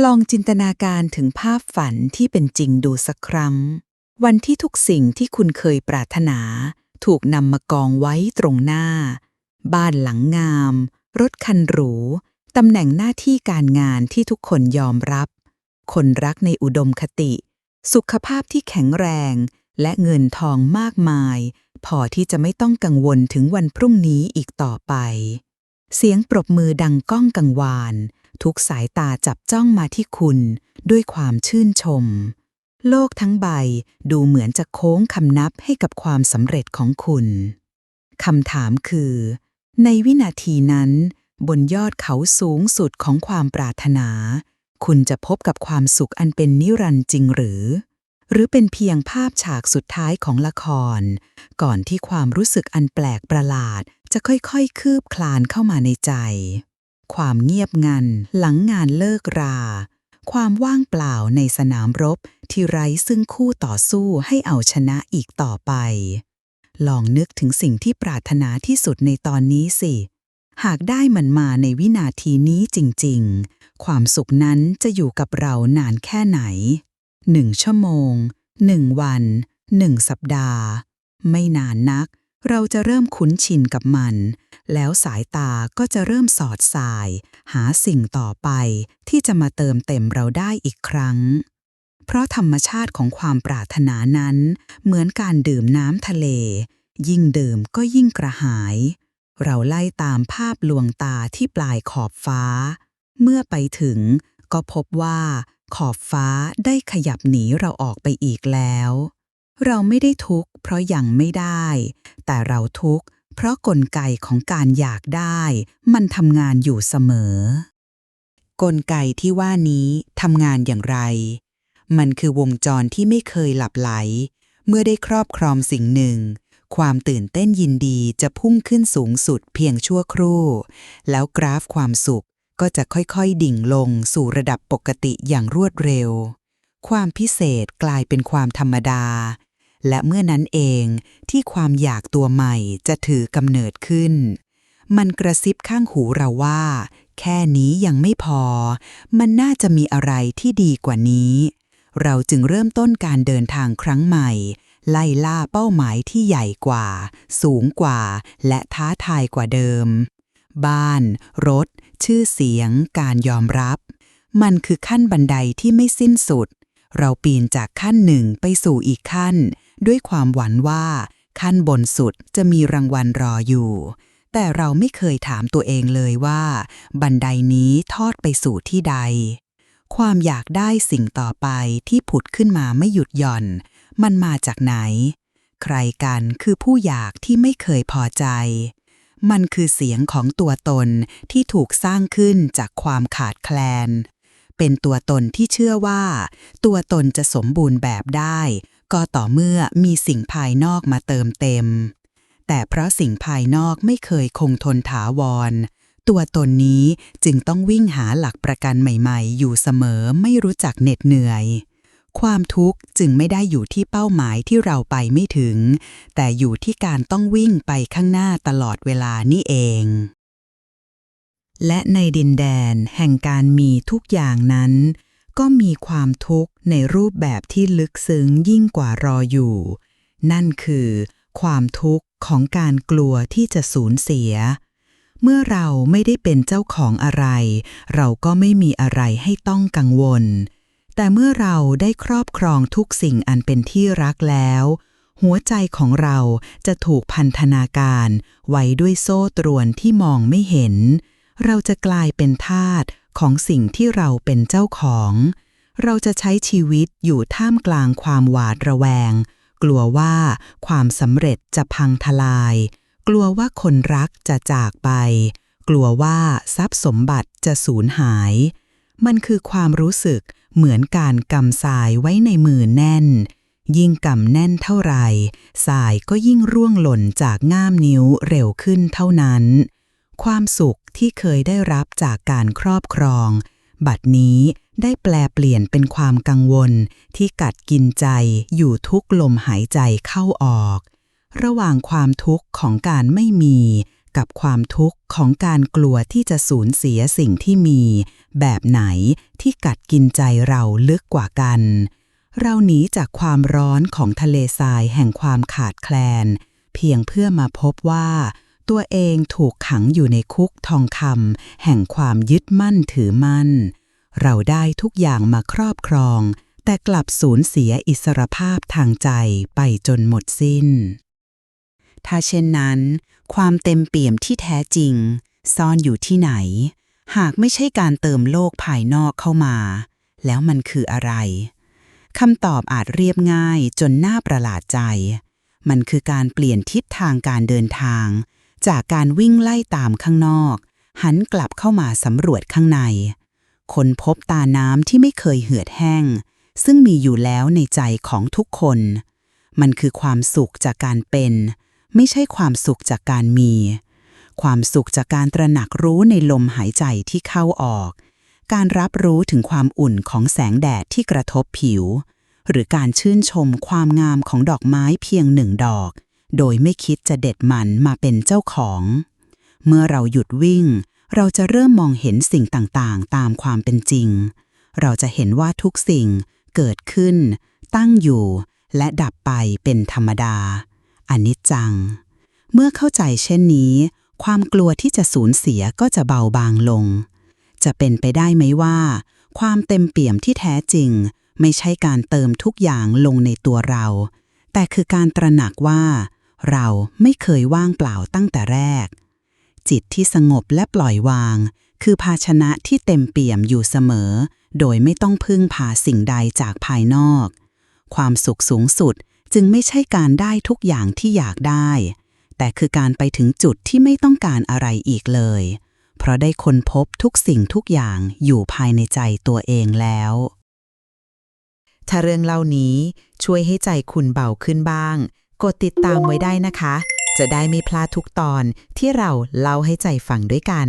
ลองจินตนาการถึงภาพฝันที่เป็นจริงดูสักครั้ง วันที่ทุกสิ่งที่คุณเคยปรารถนา ถูกนำมากองไว้ตรงหน้า บ้านหลังงาม รถคันหรู ตำแหน่งหน้าที่การงานที่ทุกคนยอมรับ คนรักในอุดมคติ สุขภาพที่แข็งแรง และเงินทองมากมาย พอที่จะไม่ต้องกังวลถึงวันพรุ่งนี้อีกต่อไป เสียงปรบมือดังก้องกังวาน ทุกสายตาจับจ้องมาที่คุณ ด้วยความชื่นชม โลกทั้งใบดูเหมือนจะโค้งคำนับให้กับความสำเร็จของคุณคำถามคือ ในวินาทีนั้น บนยอดเขาสูงสุดของความปรารถนา คุณจะพบกับความสุขอันเป็นนิรันดร์จริงหรือ หรือเป็นเพียงภาพฉากสุดท้ายของละคร ก่อนที่ความรู้สึกอันแปลกประหลาดจะค่อยๆ คืบคลานเข้ามาในใจ ความเงียบงัน หลังงานเลิกรา ความว่างเปล่าในสนามรบที่ไร้ซึ่งคู่ต่อสู้ให้เอาชนะอีกต่อไป ลองนึกถึงสิ่งที่ปรารถนาที่สุดในตอนนี้สิ หากได้มันมาในวินาทีนี้จริงๆ ความสุขนั้นจะอยู่กับเรานานแค่ไหนหนึ่งชั่วโมงหนึ่งวันหนึ่งสัปดาห์ ไม่นานนัก เราจะเริ่มคุ้นชินกับมัน แล้วสายตาก็จะเริ่มสอดสาย หาสิ่งต่อไปที่จะมาเติมเต็มเราได้อีกครั้ง เพราะธรรมชาติของความปรารถนานั้น เหมือนการดื่มน้ำทะเล ยิ่งดื่มก็ยิ่งกระหาย เราไล่ตามภาพลวงตาที่ปลายขอบฟ้า เมื่อไปถึงก็พบว่าขอบฟ้าได้ขยับหนีเราออกไปอีกแล้ว เราไม่ได้ทุกข์เพราะยังไม่ได้ แต่เราทุกข์ เพราะกลไกของการอยากได้มันทำงานอยู่เสมอ กลไกที่ว่านี้ทำงานอย่างไร มันคือวงจรที่ไม่เคยหลับไหล เมื่อได้ครอบครองสิ่งหนึ่ง ความตื่นเต้นยินดีจะพุ่งขึ้นสูงสุดเพียงชั่วครู่ แล้วกราฟความสุขก็จะค่อยๆ ดิ่งลงสู่ระดับปกติอย่างรวดเร็ว ความพิเศษกลายเป็นความธรรมดา และเมื่อนั้นเองที่ความอยากตัวใหม่จะถือกำเนิดขึ้น มันกระซิบข้างหูเราว่า แค่นี้ยังไม่พอ มันน่าจะมีอะไรที่ดีกว่านี้ เราจึงเริ่มต้นการเดินทางครั้งใหม่ ไล่ล่าเป้าหมายที่ใหญ่กว่า สูงกว่า และท้าทายกว่าเดิม บ้าน รถ ชื่อเสียง การยอมรับ มันคือขั้นบันไดที่ไม่สิ้นสุดเราปีนจากขั้นหนึ่งไปสู่อีกขั้น ด้วยความหวังว่า ขั้นบนสุดจะมีรางวัลรออยู่ แต่เราไม่เคยถามตัวเองเลยว่า บันไดนี้ทอดไปสู่ที่ใด ความอยากได้สิ่งต่อไปที่ผุดขึ้นมาไม่หยุดหย่อน มันมาจากไหน ใครกันคือผู้อยากที่ไม่เคยพอใจมันคือเสียงของตัวตนที่ถูกสร้างขึ้นจากความขาดแคลน เป็นตัวตนที่เชื่อว่า ตัวตนจะสมบูรณ์แบบได้ ก็ต่อเมื่อมีสิ่งภายนอกมาเติมเต็ม แต่เพราะสิ่งภายนอกไม่เคยคงทนถาวร ตัวตนนี้จึงต้องวิ่งหาหลักประกันใหม่ๆ อยู่เสมอไม่รู้จักเหน็ดเหนื่อย ความทุกข์จึงไม่ได้อยู่ที่เป้าหมายที่เราไปไม่ถึง แต่อยู่ที่การต้องวิ่งไปข้างหน้าตลอดเวลานี่เองและในดินแดนแห่งการมีทุกอย่างนั้น ก็มีความทุกข์ในรูปแบบที่ลึกซึ้งยิ่งกว่ารออยู่ นั่นคือ ความทุกข์ของการกลัวที่จะสูญเสีย เมื่อเราไม่ได้เป็นเจ้าของอะไร เราก็ไม่มีอะไรให้ต้องกังวล แต่เมื่อเราได้ครอบครองทุกสิ่งอันเป็นที่รักแล้ว หัวใจของเราจะถูกพันธนาการ ไว้ด้วยโซ่ตรวนที่มองไม่เห็น เราจะกลายเป็นทาส ของสิ่งที่เราเป็นเจ้าของ เราจะใช้ชีวิตอยู่ท่ามกลางความหวาดระแวง กลัวว่าความสำเร็จจะพังทลาย กลัวว่าคนรักจะจากไป กลัวว่าทรัพย์สมบัติจะสูญหาย มันคือความรู้สึกเหมือนการกำสายไว้ในมือแน่น ยิ่งกำแน่นเท่าไหร่ สายก็ยิ่งร่วงหล่นจากง่ามนิ้วเร็วขึ้นเท่านั้น ความสุขที่เคยได้รับจากการครอบครอง บัดนี้ได้แปลเปลี่ยนเป็นความกังวลที่กัดกินใจอยู่ทุกลมหายใจเข้าออก ระหว่างความทุกข์ของการไม่มี กับความทุกข์ของการกลัวที่จะสูญเสียสิ่งที่มี แบบไหนที่กัดกินใจเราลึกกว่ากัน เราหนีจากความร้อนของทะเลทรายแห่งความขาดแคลน เพียงเพื่อมาพบว่า ตัวเองถูกขังอยู่ในคุกทองคำแห่งความยึดมั่นถือมั่น เราได้ทุกอย่างมาครอบครอง แต่กลับสูญเสียอิสรภาพทางใจไปจนหมดสิ้น ถ้าเช่นนั้น ความเต็มเปี่ยมที่แท้จริง ซ่อนอยู่ที่ไหน หากไม่ใช่การเติมโลกภายนอกเข้ามา แล้วมันคืออะไรคำตอบอาจเรียบง่ายจนน่าประหลาดใจ มันคือการเปลี่ยนทิศทางการเดินทาง จากการวิ่งไล่ตามข้างนอก หันกลับเข้ามาสำรวจข้างใน คนพบตาน้ำที่ไม่เคยเหือดแห้ง ซึ่งมีอยู่แล้วในใจของทุกคน มันคือความสุขจากการเป็น ไม่ใช่ความสุขจากการมี ความสุขจากการตระหนักรู้ในลมหายใจที่เข้าออก การรับรู้ถึงความอุ่นของแสงแดดที่กระทบผิว หรือการชื่นชมความงามของดอกไม้เพียงหนึ่งดอก โดยไม่คิดจะเด็ดมันมาเป็นเจ้าของ เมื่อเราหยุดวิ่ง เราจะเริ่มมองเห็นสิ่งต่างๆ ตามความเป็นจริง เราจะเห็นว่าทุกสิ่งเกิดขึ้น ตั้งอยู่ และดับไปเป็นธรรมดาอนิจจัง เมื่อเข้าใจเช่นนี้ ความกลัวที่จะสูญเสียก็จะเบาบางลง จะเป็นไปได้ไหมว่า ความเต็มเปี่ยมที่แท้จริง ไม่ใช่การเติมทุกอย่างลงในตัวเรา แต่คือการตระหนักว่า เราไม่เคยว่างเปล่าตั้งแต่แรก จิตที่สงบและปล่อยวาง คือภาชนะที่เต็มเปี่ยมอยู่เสมอ โดยไม่ต้องพึ่งพาสิ่งใดจากภายนอก ความสุขสูงสุดจึงไม่ใช่การได้ทุกอย่างที่อยากได้ แต่คือการไปถึงจุดที่ไม่ต้องการอะไรอีกเลย เพราะได้ค้นพบทุกสิ่งทุกอย่างอยู่ภายในใจตัวเองแล้วถ้าเรื่องเล่านี้ช่วยให้ใจคุณเบาขึ้นบ้าง กดติดตามไว้ได้นะคะ จะได้ไม่พลาดทุกตอนที่เราเล่าให้ใจฟังด้วยกัน